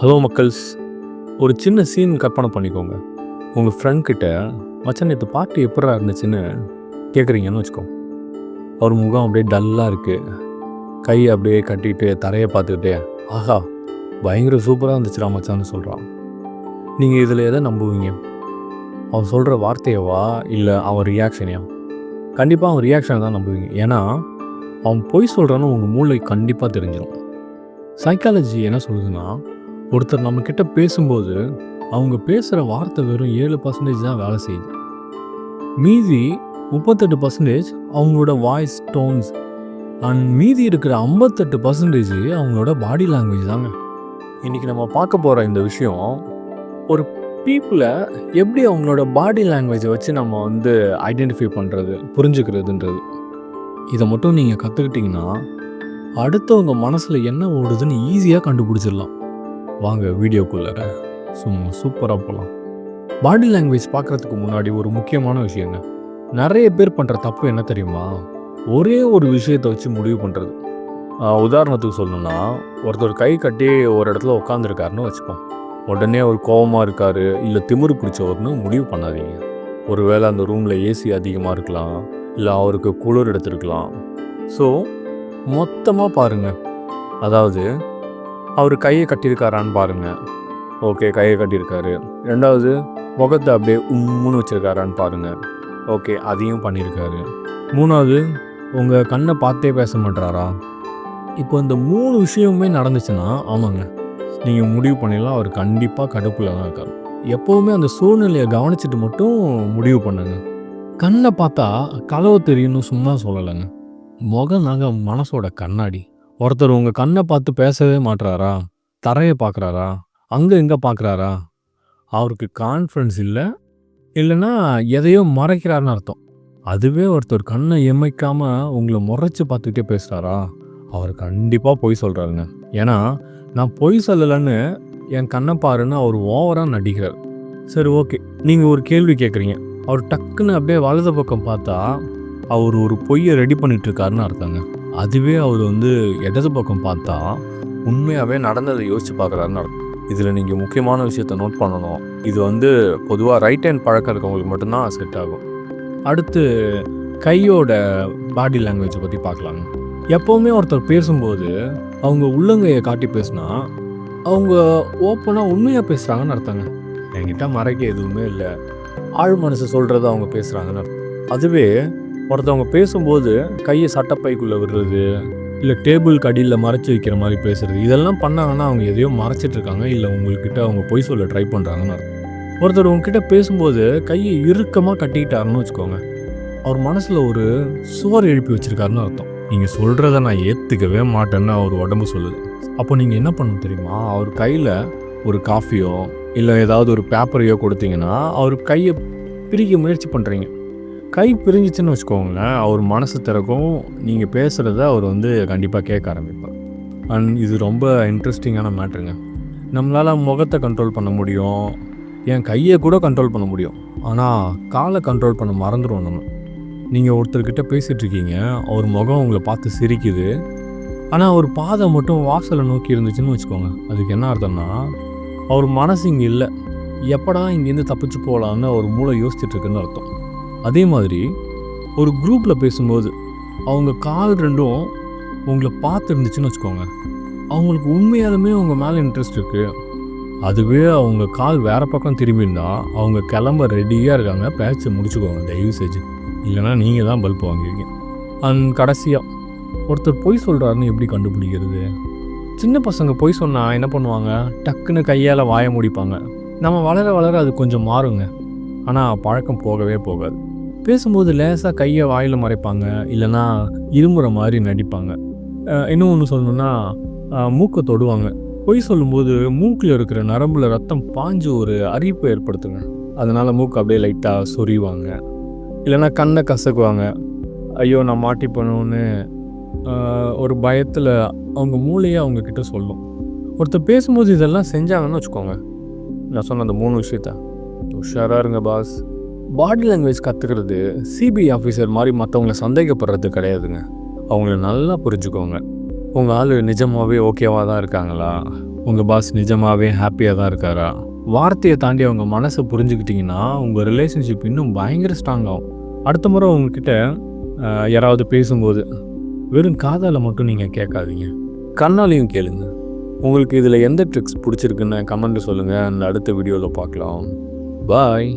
Hello மக்கள்ஸ். ஒரு சின்ன scene கற்பனை பண்ணிக்கோங்க. உங்கள் ஃப்ரெண்ட் கிட்ட மச்சான் நேற்று பாட்டு எப்படா இருந்துச்சுன்னு கேட்குறீங்கன்னு வச்சுக்கோ. அவர் முகம் அப்படியே டல்லாக இருக்குது கை அப்படியே கட்டிட்டு தரையை பார்த்துக்கிட்டே ஆஹா பயங்கர சூப்பராக இருந்துச்சுடா மச்சான்னு சொல்கிறான் நீங்கள் இதில் எதை நம்புவீங்க? அவன் சொல்கிற வார்த்தையவா இல்லை அவன் ரியாக்ஷனையா கண்டிப்பாக அவன் ரியாக்ஷனை தான் நம்புவீங்க. ஏன்னா அவன் பொய் சொல்கிறான்னு உங்கள் மூளை கண்டிப்பாக தெரிஞ்சிடும். சைக்காலஜி என்ன சொல்லுதுன்னா ஒருத்தர் நம்மக்கிட்ட பேசும்போது அவங்க பேசுகிற வார்த்தை வெறும் ஏழு பர்சன்டேஜ் தான் வேலை செய்யுது. மீதி முப்பத்தெட்டு பர்சன்டேஜ் அவங்களோட வாய்ஸ் டோன்ஸ் அண்ட் மீதி இருக்கிற ஐம்பத்தெட்டு பர்சன்டேஜ் அவங்களோட பாடி லாங்குவேஜ் தாங்க. இன்றைக்கி நம்ம பார்க்க போகிற இந்த விஷயம் ஒரு பீப்புளை எப்படி அவங்களோட பாடி லாங்குவேஜை வச்சு நம்ம வந்து ஐடென்டிஃபை பண்ணுறது புரிஞ்சுக்கிறதுன்றது. இதை மட்டும் நீங்கள் கற்றுக்கிட்டிங்கன்னா அடுத்தவங்க மனசில் என்ன ஓடுதுன்னு ஈஸியாக கண்டுபிடிச்சிடலாம். வாங்க வீடியோக்குள்ளே சும்மா சூப்பராக போகலாம். பாடி லாங்குவேஜ் பார்க்குறதுக்கு முன்னாடி ஒரு முக்கியமான விஷயங்க நிறைய பேர் பண்ணுற தப்பு என்ன தெரியுமா? ஒரே ஒரு விஷயத்தை வச்சு முடிவு பண்ணுறது. உதாரணத்துக்கு சொல்லணும்னா ஒருத்தர் கை கட்டி ஒரு இடத்துல உட்காந்துருக்காருன்னு வச்சுப்போம் உடனே அவர் கோவமாக இருக்காரு இல்லை திமிரு பிடிச்சவர்னு முடிவு பண்ணாதீங்க. ஒருவேளை அந்த ரூமில் ஏசி அதிகமாக இருக்கலாம் இல்லை அவருக்கு குளிர் எடுத்துருக்கலாம். ஸோ மொத்தமாக பாருங்கள் அதாவது அவர் கையை கட்டியிருக்காரான்னு பாருங்கள் ஓகே கையை கட்டியிருக்காரு. ரெண்டாவது முகத்தை அப்படியே உம்முன்னு வச்சுருக்காரான்னு பாருங்கள் ஓகே அதையும் பண்ணியிருக்காரு. மூணாவது உங்கள் கண்ணை பார்த்தே பேச மாட்டாரா இப்போ இந்த மூணு விஷயமுமே நடந்துச்சுன்னா ஆமாங்க நீங்கள் முடிவு பண்ணிடலாம். அவர் கண்டிப்பாக கடுப்பில் தான் இருக்கார். எப்போவுமே அந்த சூழ்நிலையை கவனிச்சுட்டு மட்டும் முடிவு பண்ணுங்க. கண்ணை பார்த்தா கதவு தெரியும்னு சும்மா சொல்லலைங்க. முகம் நாங்கள் மனசோட கண்ணாடி. ஒருத்தர் உங்கள் கண்ணை பார்த்து பேசவே மாட்றாரா? தரையை பார்க்குறாரா? அங்கே இங்கே பார்க்குறாரா? அவருக்கு கான்ஃபிடன்ஸ் இல்லை. இல்லைன்னா எதையோ மறைக்கிறாருன்னு அர்த்தம். அதுவே ஒருத்தர் கண்ணை எமைக்காம உங்களை முறைச்சி பார்த்துக்கிட்டே பேசுகிறாரா அவர் கண்டிப்பாக பொய் சொல்கிறாருங்க ஏன்னா நான் பொய் சொல்லலைன்னு என் கண்ணை பாருன்னு அவர் ஓவராக நடிக்கிறார். சரி ஓகே. நீங்கள் ஒரு கேள்வி கேட்குறீங்க. அவர் டக்குன்னு அப்படியே வலது பக்கம் பார்த்தா அவர் ஒரு பொய்யை ரெடி பண்ணிட்டு இருக்காருன்னு அர்த்தங்க. அதுவே அவர் வந்து இடது பக்கம் பார்த்தா உண்மையாகவே நடந்ததை யோசித்து பார்க்குறாருன்னு அர்த்தம். இதில் நீங்கள் முக்கியமான விஷயத்த நோட் பண்ணணும். இது வந்து பொதுவாக ரைட் ஹேண்ட் பழக்கம் இருக்கவங்களுக்கு மட்டும்தான் செட் ஆகும். அடுத்து கையோட பாடி லாங்குவேஜை பற்றி பார்க்கலாங்க எப்போவுமே ஒருத்தர் பேசும்போது அவங்க உள்ளங்கையை காட்டி பேசுனா அவங்க ஓப்பனாக உண்மையாக பேசுகிறாங்கன்னு அர்த்தங்க. என்கிட்ட மறைக்க எதுவுமே இல்லை. ஆழ் மனசு சொல்கிறத அவங்க பேசுகிறாங்கன்னு அர்த்தம். அதுவே ஒருத்தவங்க பேசும்போது கையை சட்டப்பைக்குள்ளே விடுறது இல்லை டேபிளுக்கு அடியில் மறைச்சி வைக்கிற மாதிரி பேசுறது இதெல்லாம் பண்ணாங்கன்னா அவங்க எதையோ மறைச்சிட்டு இருக்காங்க இல்லை உங்கள்கிட்ட அவங்க பொய் சொல்ல ட்ரை பண்ணுறாங்கன்னு ஒருத்தர் உங்ககிட்ட பேசும்போது கையை இறுக்கமாக கட்டிக்கிட்டாருன்னு வச்சுக்கோங்க. அவர் மனசில் ஒரு சுவர் எழுப்பி வச்சுருக்காருன்னு அர்த்தம். நீங்கள் சொல்கிறத நான் ஏற்றுக்கவே மாட்டேன்னு அவர் உடம்பு சொல்லுது. அப்போ நீங்கள் என்ன பண்ணணும் தெரியுமா? அவர் கையில் ஒரு காஃபியோ இல்லை ஏதாவது ஒரு பேப்பரையோ கொடுத்தீங்கன்னா அவர் கையை பிரிக்க முயற்சி பண்ணுறீங்க கை பிரிஞ்சிச்சுன்னு வச்சுக்கோங்களேன் அவர் மனசு திறக்கும் நீங்கள் பேசுகிறத அவர் வந்து கண்டிப்பாக கேட்க ஆரம்பிப்பார். அண்ட் இது ரொம்ப இன்ட்ரெஸ்டிங்கான மேட்ருங்க நம்மளால் முகத்தை கண்ட்ரோல் பண்ண முடியும் என் கையை கூட கண்ட்ரோல் பண்ண முடியும். ஆனால் காலை கண்ட்ரோல் பண்ண மறந்துடும் நம்ம. நீங்கள் ஒருத்தர்கிட்ட பேசிகிட்ருக்கீங்க அவர் முகம் உங்களை பார்த்து சிரிக்குது. ஆனால் அவர் பாதை மட்டும் வாசலை நோக்கி இருந்துச்சுன்னு வச்சுக்கோங்க. அதுக்கு என்ன அர்த்தம்னா அவர் மனசு இங்கே இல்லை. எப்படா இங்கேருந்து தப்பிச்சு போகலான்னு அவர் மூளை யோசிச்சுட்ருக்குன்னு அர்த்தம். அதே மாதிரி ஒரு குரூப்பில் பேசும்போது அவங்க கால் ரெண்டும் உங்களை பார்த்து இருந்துச்சுன்னு வச்சுக்கோங்க. அவங்களுக்கு உண்மையாலுமே உங்கள் மேலே இன்ட்ரெஸ்ட் இருக்குது அதுவே அவங்க கால் வேறு பக்கம் திரும்பியிருந்தா அவங்க கிளம்ப ரெடியாக இருக்காங்க. பேச்சை முடிச்சுக்கோங்க தயவு செஞ்சு. இல்லைன்னா நீங்கள் தான் பல்ப் வாங்குவீங்க அண்ட் கடைசியாக ஒருத்தர் பொய் சொல்கிறாருன்னு எப்படி கண்டுபிடிக்கிறது? சின்ன பசங்க பொய் சொன்னால் என்ன பண்ணுவாங்க? டக்குன்னு கையால் வாய முடிப்பாங்க. நம்ம வளர வளர அது கொஞ்சம் மாறுங்க. ஆனால் பழக்கம் போகவே போகாது. பேசும்போது லேசாக கையை வாயில் மறைப்பாங்க இல்லைன்னா இருமுறை மாதிரி நடிப்பாங்க. இன்னும் ஒன்று சொல்லணும்னா மூக்கை தொடுவாங்க. பொய் சொல்லும்போது மூக்கில் இருக்கிற நரம்பில் ரத்தம் பாஞ்சு ஒரு அரிப்பை ஏற்படுத்துங்க. அதனால் மூக்கு அப்படியே லைட்டாக சொறிவாங்க இல்லைன்னா கண்ணை கசக்குவாங்க. ஐயோ நான் மாட்டிப்பணும்னு ஆஹ், ஒரு பயத்தில் அவங்க மூளையை அவங்கக்கிட்ட சொல்லும். ஒருத்தர் பேசும்போது இதெல்லாம் செஞ்சாங்கன்னு வச்சுக்கோங்க. நான் சொன்ன அந்த மூணு விஷயத்த. உஷாராக இருங்க பாஸ். பாடி லாங்குவேஜ் கற்றுக்கிறது சிபிஐ ஆஃபீஸர் மாதிரி மற்றவங்கள சந்தேகப்படுறது கிடையாதுங்க. அவங்கள நல்லா புரிஞ்சுக்கோங்க. உங்கள் ஆள் நிஜமாகவே ஓகேவாக தான் இருக்காங்களா? உங்கள் பாஸ் நிஜமாகவே ஹாப்பியாக தான் இருக்காரா? வார்த்தையை தாண்டி அவங்க மனசை புரிஞ்சுக்கிட்டிங்கன்னா உங்கள் ரிலேஷன்ஷிப் இன்னும் பயங்கர ஸ்ட்ராங் ஆகும். அடுத்த முறை உங்ககிட்ட யாராவது பேசும்போது வெறும் காதால் மட்டும் நீங்கள் கேட்காதீங்க. கண்ணாலையும் கேளுங்க. உங்களுக்கு இதில் எந்த ட்ரிக்ஸ் பிடிச்சிருக்குன்னு கமெண்ட்டு சொல்லுங்கள் அந்த அடுத்த வீடியோவில் பார்க்கலாம். பாய்